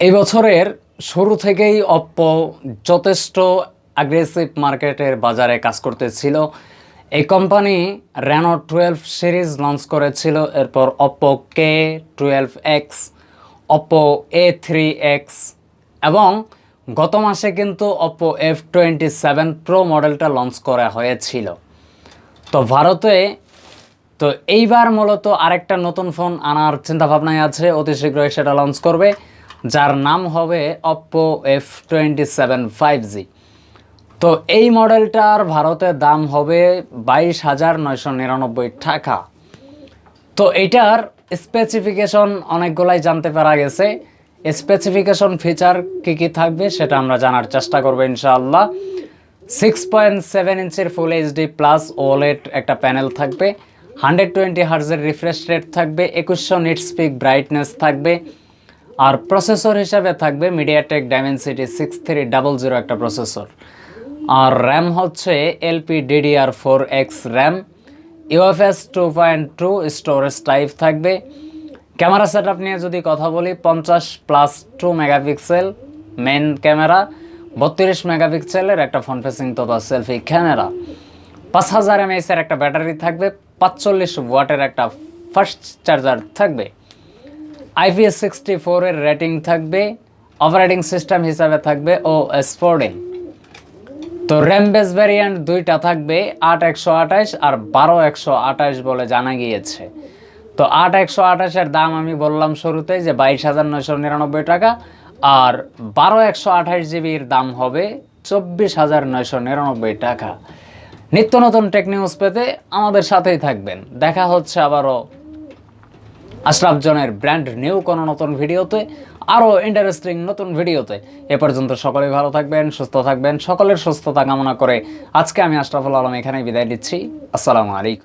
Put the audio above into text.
এই বছরের শুরু থেকেই অপ্পো যথেষ্ট অ্যাগ্রেসিভ মার্কেটের বাজারে কাজ করতেছিল। এই company Reno twelve series launch করেছিল, এরপর Oppo K twelve X Oppo A three X এবং গত মাসে কিন্তু Oppo F twenty seven pro মডেলটা লঞ্চ করা হয়েছিল। তো ভারতে, তো এইবার মূলত আরেকটা নতুন ফোন আনার চিন্তা ভাবনায় আছে, অতি শীঘ্রই সেটা লঞ্চ করবে। যার নাম হবে Oppo F twenty seven five G তো এই মডেলটার ভারতে দাম হবে বাইশ হাজার নয়শো নিরানব্বই টাকা। তো এইটার স্পেসিফিকেশন অনেকগুলাই জানতে পারা গেছে। স্পেসিফিকেশন ফিচার কী কী থাকবে সেটা আমরা জানার চেষ্টা করব ইনশাআল্লাহ। সিক্স পয়েন্ট সেভেন ইঞ্চের ফুল এইচডি প্লাস ওলেট একটা প্যানেল থাকবে। হান্ড্রেড টোয়েন্টি হার্জের রিফ্রেশ রেট থাকবে। একুশশো নিট স্পিক ব্রাইটনেস থাকবে। আর প্রসেসর হিসাবে থাকবে MediaTek Dimensity six three double zero একটা প্রসেসর। আর র্যাম হচ্ছে LP DDR four X RAM UFS two point two storage type থাকবে। ক্যামেরা সেট আপ নিয়ে যদি কথা বলি, পঞ্চাশ plus two megapixel main camera, বত্রিশ মেগাপিক্সেলের একটা ফ্রন্ট ফেসিং তথা সেলফি ক্যামেরা। পাঁচ হাজার এমএএস এর একটা ব্যাটারি থাকবে, পাঁচচল্লিশ ওয়াটের একটা ফাস্ট চার্জার থাকবে। আইপিএস সিক্সটি ফোরের রেটিং থাকবে অপারেটিং সিস্টেম হিসাবে থাকবে ও এস তো র্যাম বেস ভ্যারিয়েন্ট দুইটা থাকবে, আট একশো আঠাশ আর বারো একশো আঠাশ বলে জানা গিয়েছে। তো আট একশো আঠাশের দাম আমি বললাম শুরুতে যে বাইশ হাজার নয়শো নিরানব্বই টাকা, আর বারো একশো আঠাশ জিবির দাম হবে চব্বিশ হাজার নয়শো নিরানব্বই টাকা। নিত্য নতুন টেক নিউজ পেতে আমাদের সাথেই থাকবেন। দেখা হচ্ছে আবারও। আশরাফ জনের ব্র্যান্ড নিউ কোনো নতুন ভিডিওতে, আরও ইন্টারেস্টিং নতুন ভিডিওতে। এ পর্যন্ত সকলে ভালো থাকবেন, সুস্থ থাকবেন, সকলের সুস্থতা কামনা করে আজকে আমি আশরাফুল আলম এখানে বিদায় দিচ্ছি আসসালামু আলাইকুম।